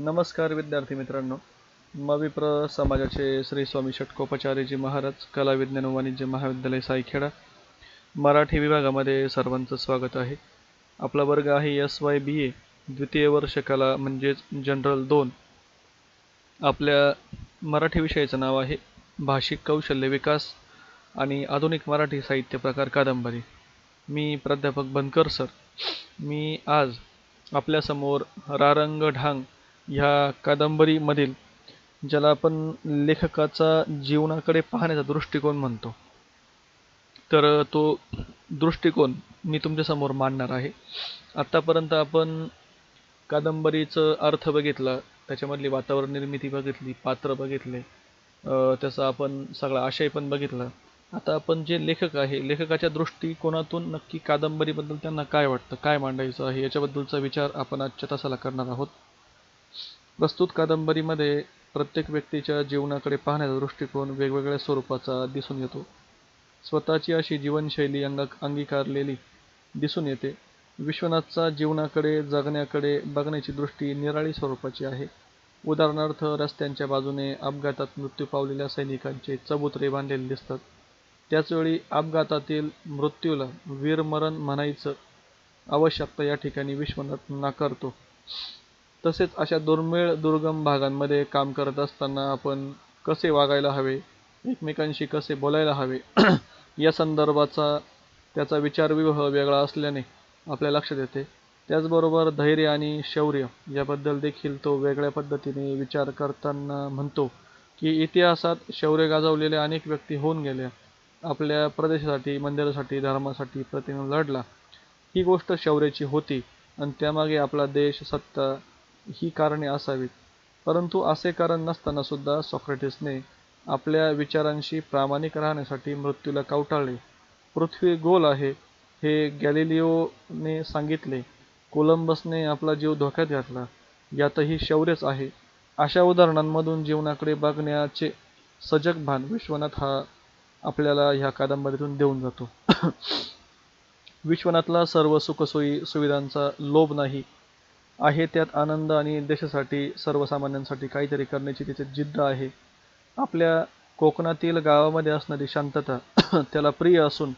नमस्कार विद्यार्थी मित्रांनो. मविप्र समाजाचे श्री स्वामी षटकोपाचार्यजी महाराज कला विज्ञान व वाणिज्य महाविद्यालय सायखेडा मराठी विभागामध्ये सर्वांचं स्वागत आहे. आपला वर्ग आहे एस वाय बी ए द्वितीय वर्ष कला म्हणजेच जनरल दोन. आपल्या मराठी विषयाचं नाव आहे भाषिक कौशल्य विकास आणि आधुनिक मराठी साहित्य प्रकार कादंबरी. मी प्राध्यापक बनकर सर. मी आज आपल्यासमोर रारंग ढांग ह्या कादंबरीमधील ज्याला आपण लेखकाचा जीवनाकडे पाहण्याचा दृष्टिकोन म्हणतो. तर तो दृष्टिकोन मी तुमच्यासमोर मांडणार आहे. आत्तापर्यंत आपण कादंबरीचं अर्थ बघितला त्याच्यामधली वातावरण निर्मिती बघितली पात्र बघितले त्याचा आपण सगळा आशय पण बघितला. आता आपण जे लेखक आहे लेखकाच्या दृष्टिकोनातून नक्की कादंबरीबद्दल त्यांना काय वाटतं काय मांडायचं आहे याच्याबद्दलचा विचार आपण आजच्या तासाला करणार आहोत. प्रस्तुत कादंबरीमध्ये प्रत्येक व्यक्तीच्या जीवनाकडे पाहण्याचा दृष्टिकोन वेगवेगळ्या स्वरूपाचा दिसून येतो. स्वतःची अशी जीवनशैली अंग अंगीकारलेली दिसून येते. विश्वनाथचा जीवनाकडे जगण्याकडे बघण्याची दृष्टी निराळी स्वरूपाची आहे. उदाहरणार्थ रस्त्यांच्या बाजूने अपघातात मृत्यू पावलेल्या सैनिकांचे चबुतरे बांधलेले दिसतात. त्याचवेळी अपघातातील मृत्यूला वीरमरण म्हणायचं आवश्यकता या ठिकाणी विश्वनाथ नाकारतो. तसेच अशा दुर्मिळ दुर्गम भागांमध्ये काम करत असताना आपण कसे वागायला हवे? एकमेकांशी कसे बोलायला हवे? या संदर्भाचा त्याचा विचारविवाह वेगळा असल्याने आपल्या लक्षात येते. त्याचबरोबर धैर्य आणि शौर्य याबद्दल देखील तो वेगळ्या पद्धतीने विचार करताना म्हणतो की इतिहासात शौर्य गाजवलेल्या अनेक व्यक्ती होऊन गेल्या आपल्या प्रदेशासाठी मंदिरासाठी धर्मासाठी प्रतिने लढला. ही गोष्ट शौर्याची होती आणि त्यामागे आपला देश सत्ता ही कारणे असावीत. परंतु असे कारण नसताना सुद्धा सॉक्रेटिसने आपल्या विचारांशी प्रामाणिक राहण्यासाठी मृत्यूला कवटाळले. पृथ्वी गोल आहे हे गॅलिलिओने सांगितले. कोलंबसने आपला जीव धोक्यात घातला. यातही शौर्यच आहे. अशा उदाहरणांमधून जीवनाकडे बघण्याचे सजग भान विश्वनाथ हा आपल्याला ह्या कादंबरीतून देऊन जातो. विश्वनाथला सर्व सुखसोयी सुविधांचा लोभ नाही. आहे त्यात आनंद आणि देशासाठी सर्वसामान्यांसाठी काहीतरी करण्याची त्याची जिद्द आहे. आपल्या कोकणातील गावामध्ये असणारी शांतता त्याला प्रिय असून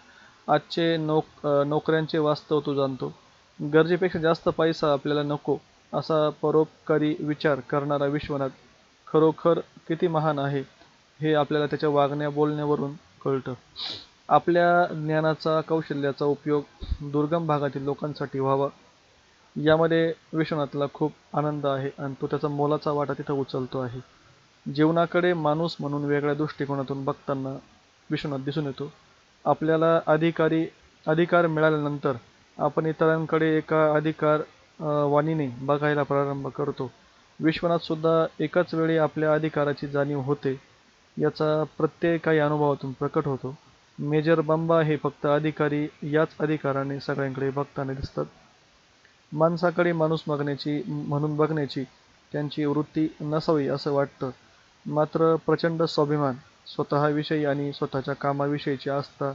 आजचे नोक नोकऱ्यांचे वास्तव तो जाणतो. गरजेपेक्षा जास्त पैसा आपल्याला नको असा परोपकारी विचार करणारा विश्वनाथ खरोखर किती महान आहे हे आपल्याला त्याच्या वागण्या बोलण्यावरून कळतं. आपल्या ज्ञानाचा कौशल्याचा उपयोग दुर्गम भागातील लोकांसाठी व्हावा यामध्ये विश्वनाथला खूप आनंद आहे आणि तो त्याचा मोलाचा वाटा तिथं उचलतो आहे. जीवनाकडे माणूस म्हणून वेगळ्या दृष्टिकोनातून बघताना विश्वनाथ दिसून येतो. आपल्याला अधिकारी अधिकार मिळाल्यानंतर आपण इतरांकडे एका अधिकार वाणीने बघायला प्रारंभ करतो. विश्वनाथसुद्धा एकाच वेळी आपल्या अधिकाराची जाणीव होते याचा प्रत्यय काही अनुभवातून प्रकट होतो. मेजर बंबा हे फक्त अधिकारी याच अधिकाराने सगळ्यांकडे बघताना दिसतात. माणसाकडे माणूस बघण्याची म्हणून बघण्याची त्यांची वृत्ती नसावी असं वाटतं. मात्र प्रचंड स्वाभिमान स्वतःविषयी आणि स्वतःच्या कामाविषयीची आस्था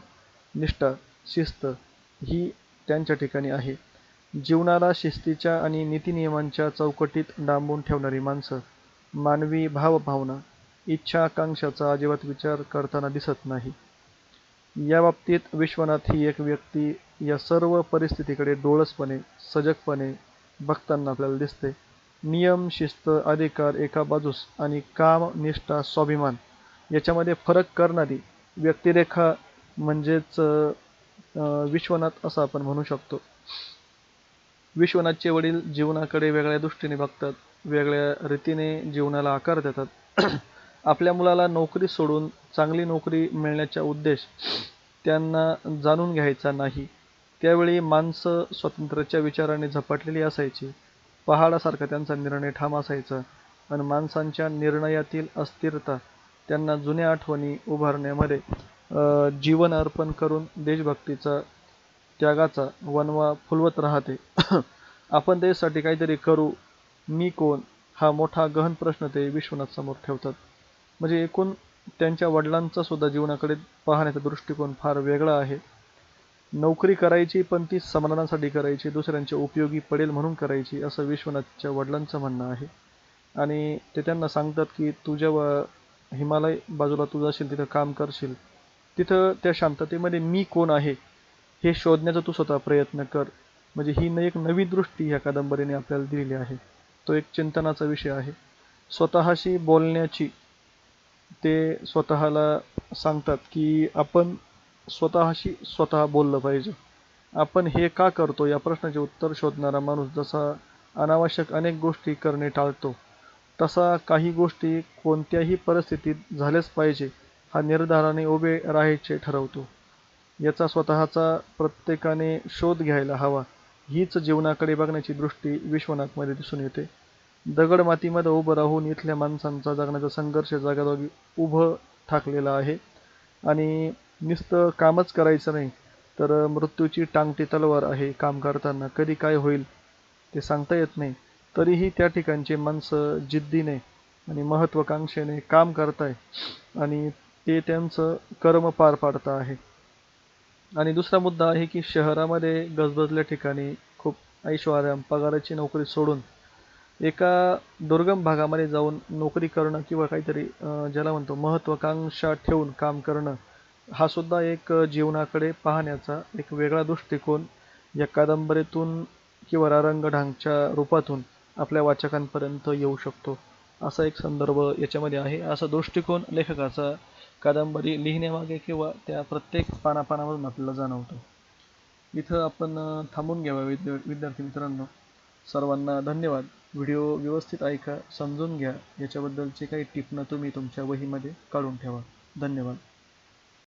निष्ठा शिस्त ही त्यांच्या ठिकाणी आहे. जीवनाला शिस्तीच्या आणि नीतिनियमांच्या चौकटीत डांबून ठेवणारी माणसं मानवी भावभावना इच्छा आकांक्षाचा अजिबात विचार करताना दिसत नाही. या बाबतीत विश्वनाथ ही एक व्यक्ती या सर्व परिस्थितीकडे डोळसपणे सजगपणे बघताना आपल्याला दिसते. नियम शिस्त अधिकार एका बाजूस आणि काम निष्ठा स्वाभिमान याच्यामध्ये फरक करणारी व्यक्तिरेखा म्हणजेच विश्वनाथ असं आपण म्हणू शकतो. विश्वनाथचे वडील जीवनाकडे वेगळ्या दृष्टीने बघतात वेगळ्या रीतीने जीवनाला आकार देतात. आपल्या मुलाला नोकरी सोडून चांगली नोकरी मिळण्याचा उद्देश त्यांना जाणून घ्यायचा नाही. त्यावेळी माणसं स्वातंत्र्याच्या विचाराने झपाटलेली असायची. पहाडासारखा त्यांचा निर्णय ठाम असायचा. आणि माणसांच्या निर्णयातील अस्थिरता त्यांना जुन्या आठवणी उभारण्यामध्ये जीवन अर्पण करून देशभक्तीचा त्यागाचा वनवा फुलवत राहते. आपण देशासाठी काहीतरी करू. मी कोण? हा मोठा गहन प्रश्न ते विश्वनाथ समोर ठेवतात. म्हणजे एकूण त्यांच्या वडिलांचा सुद्धा जीवनाकडे पाहण्याचा दृष्टिकोन फार वेगळा आहे. नोकरी करायची पण ती समाधानासाठी करायची दुसऱ्यांच्या उपयोगी पडेल म्हणून करायची असं विश्वनाथच्या वडिलांचं म्हणणं आहे. आणि ते त्यांना सांगतात की तू जेव्हा हिमालय बाजूला तू जाशील तिथं काम करशील. तिथं त्या शांततेमध्ये मी कोण आहे हे शोधण्याचा तू स्वतः प्रयत्न कर. म्हणजे ही न एक नवी दृष्टी ह्या कादंबरीने आपल्याला दिलेली आहे. तो एक चिंतनाचा विषय आहे. स्वतःशी बोलण्याची ते स्वतःला सांगतात की आपण स्वतःशी स्वतः बोललं पाहिजे. आपण हे का करतो? या प्रश्नाचे उत्तर शोधणारा माणूस जसा अनावश्यक अनेक गोष्टी करणे टाळतो तसा काही गोष्टी कोणत्याही परिस्थितीत झाल्याच पाहिजे हा निर्धाराने उभे राहायचे ठरवतो. याचा स्वतःचा प्रत्येकाने शोध घ्यायला हवा. हीच जीवनाकडे बघण्याची दृष्टी विश्वनाथमध्ये दिसून येते. दगड मातीमध्ये उभं राहून इथल्या माणसांचा जगण्याचा संघर्ष जागाजागी उभं ठाकलेला आहे. आणि नुसतं कामच करायचं नाही. तर मृत्यूची टांगती तलवार आहे काम करताना. कधी काय होईल ते सांगता येत नाही. तरीही त्या ठिकाणचे माणसं जिद्दीने आणि महत्त्वाकांक्षेने काम करताय आणि ते त्यांचं कर्म पार पाडतं आहे. आणि दुसरा मुद्दा आहे की शहरामध्ये गजबजल्या ठिकाणी खूप ऐशोआराम पगाराची नोकरी सोडून एका दुर्गम भागामध्ये जाऊन नोकरी करणं किंवा काहीतरी ज्याला म्हणतो महत्त्वाकांक्षा ठेवून काम करणं हा सुद्धा एक जीवनाकडे पाहण्याचा एक वेगळा दृष्टिकोन या कादंबरीतून किंवा रारंगढांगच्या रूपातून आपल्या वाचकांपर्यंत येऊ शकतो. असा एक संदर्भ याच्यामध्ये आहे. असा दृष्टिकोन लेखकाचा कादंबरी लिहिण्यामागे किंवा त्या प्रत्येक पानापानावरून आपल्याला जाणवतो. इथं आपण थांबून घ्यावा विद्या विद्यार्थी मित्रांनो. सर्वांना धन्यवाद. व्हिडिओ व्यवस्थित ऐका समजून घ्या. याच्याबद्दलचे काही टिपणं तुम्ही तुमच्या वहीमध्ये काढून ठेवा. धन्यवाद.